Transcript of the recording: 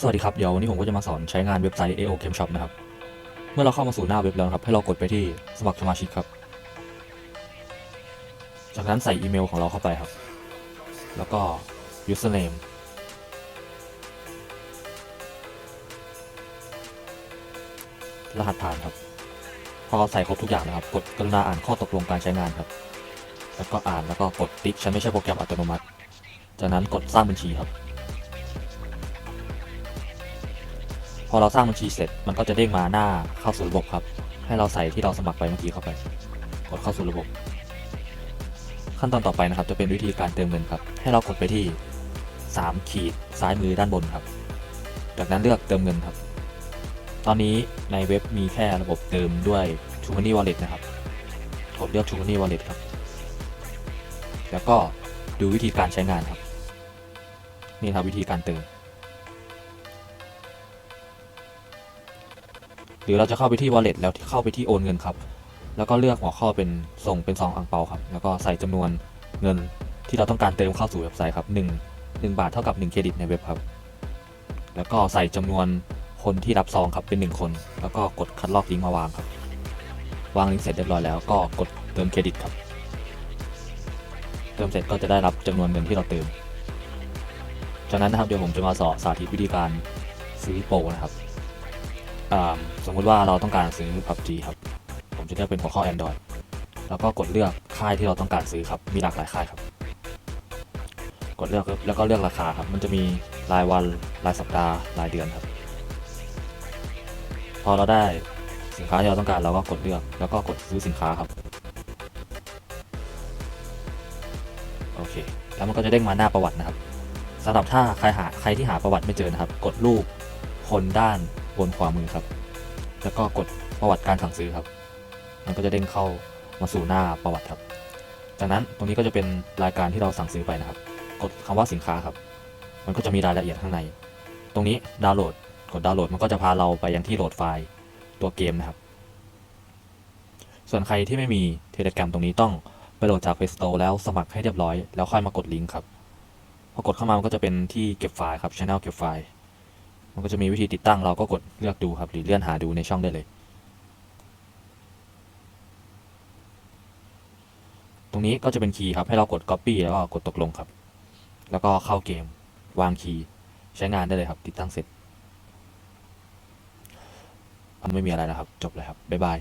สวัสดีครับ เดี๋ยววันนี้ผมก็จะมาสอนใช้งานเว็บไซต์ AO Game Shop นะครับ เมื่อเราเข้ามาสู่หน้าเว็บแล้วครับ ให้เรากดไปที่สมัครสมาชิกครับ จากนั้นใส่อีเมลของเราเข้าไปครับ แล้วก็ username รหัสผ่านครับ พอใส่ครบทุกอย่างนะครับ กดกรุณาอ่านข้อตกลงการใช้งานครับ แล้วก็อ่านแล้วก็กดติ๊กฉันไม่ใช่โปรแกรมอัตโนมัติ จากนั้นกดสร้างบัญชีครับ อเราสร้างบัญชีเสร็จมันก็จะเด้งมาหน้าเข้าสู่ระบบครับ ให้เราใส่ที่เราสมัครไปเมื่อกี้เข้าไป กดเข้าสู่ระบบ ขั้นตอนต่อไปนะครับ จะเป็นวิธีการเติมเงินครับ ให้เรากดไปที่ 3 ขีดซ้ายมือด้านบนครับ จากนั้นเลือกเติมเงินครับ ตอนนี้ในเว็บมีแค่ระบบเติมด้วย t r u e Money Wallet นะครับกดเลือก t r u e Money Wallet ครับ แล้วก็ดูวิธีการใช้งานครับ นี่ครับวิธีการเติม หรือเราจะเข้าไปที่ wallet แล้วเข้าไปที่โอนเงินครับ แล้วก็เลือกหัวข้อเป็นส่งเป็นซองอังเปาครับ แล้วก็ใส่จำนวนเงินที่เราต้องการเติมเข้าสู่เว็บไซต์ครับ1 1บาทเท่ากับ 1 เครดิตในเว็บครับ แล้วก็ใส่จำนวนคนที่รับซองครับเป็น 1 คน แล้วก็กดคัดลอกลิงก์มาวางครับ วางลิงก์เสร็จเรียบร้อยแล้วก็กดเติมเครดิตครับ เติมเสร็จก็จะได้รับจำนวนเงินที่เราเติม จากนั้นนะครับเดี๋ยวผมจะมาสอนสาธิตวิธีการซื้อโปรนะครับ สมมุติว่าเราต้องการซื้อ PUBG ครับ ผมจะเลือกเป็นหัวข้อ Android แล้วก็กดเลือกค่ายที่เราต้องการซื้อครับ มีหลากหลายค่ายครับ กดเลือกแล้วก็เลือกราคาครับ มันจะมีรายวัน รายสัปดาห์ รายเดือนครับ พอเราได้สินค้าที่เราต้องการเราก็กดเลือก แล้วก็กดซื้อสินค้าครับ โอเค แล้วมันก็จะเด้งมาหน้าประวัตินะครับสำหรับถ้าใครหาใครที่หาประวัติไม่เจอนะครับ กดรูปคนด้าน บนขวามือครับ แล้วก็กดประวัติการสั่งซื้อครับ มันก็จะเด้งเข้ามาสู่หน้าประวัติครับ จากนั้นตรงนี้ก็จะเป็นรายการที่เราสั่งซื้อไปนะครับ กดคำว่าสินค้าครับ มันก็จะมีรายละเอียดข้างใน ตรงนี้ดาวน์โหลด กดดาวน์โหลดมันก็จะพาเราไปยังที่โหลดไฟล์ตัวเกมนะครับ ส่วนใครที่ไม่มี Telegram ตรงนี้ต้องไปโหลดจาก Play Store แล้วสมัครให้เรียบร้อย แล้วค่อยมากดลิงก์ครับ พอกดเข้ามามันก็จะเป็นที่เก็บไฟล์ครับ Channel เก็บไฟล์ มันก็จะมีวิธีติดตั้งเราก็กดเลือกดูครับ หรือเลื่อนหาดูในช่องได้เลย ตรงนี้ก็จะเป็นคีย์ครับ ให้เรากด Copy แล้วก็กดตกลงครับ แล้วก็เข้าเกม วางคีย์ใช้งานได้เลยครับ ติดตั้งเสร็จไม่มีอะไรแล้วครับ จบเลยครับ บ๊ายบาย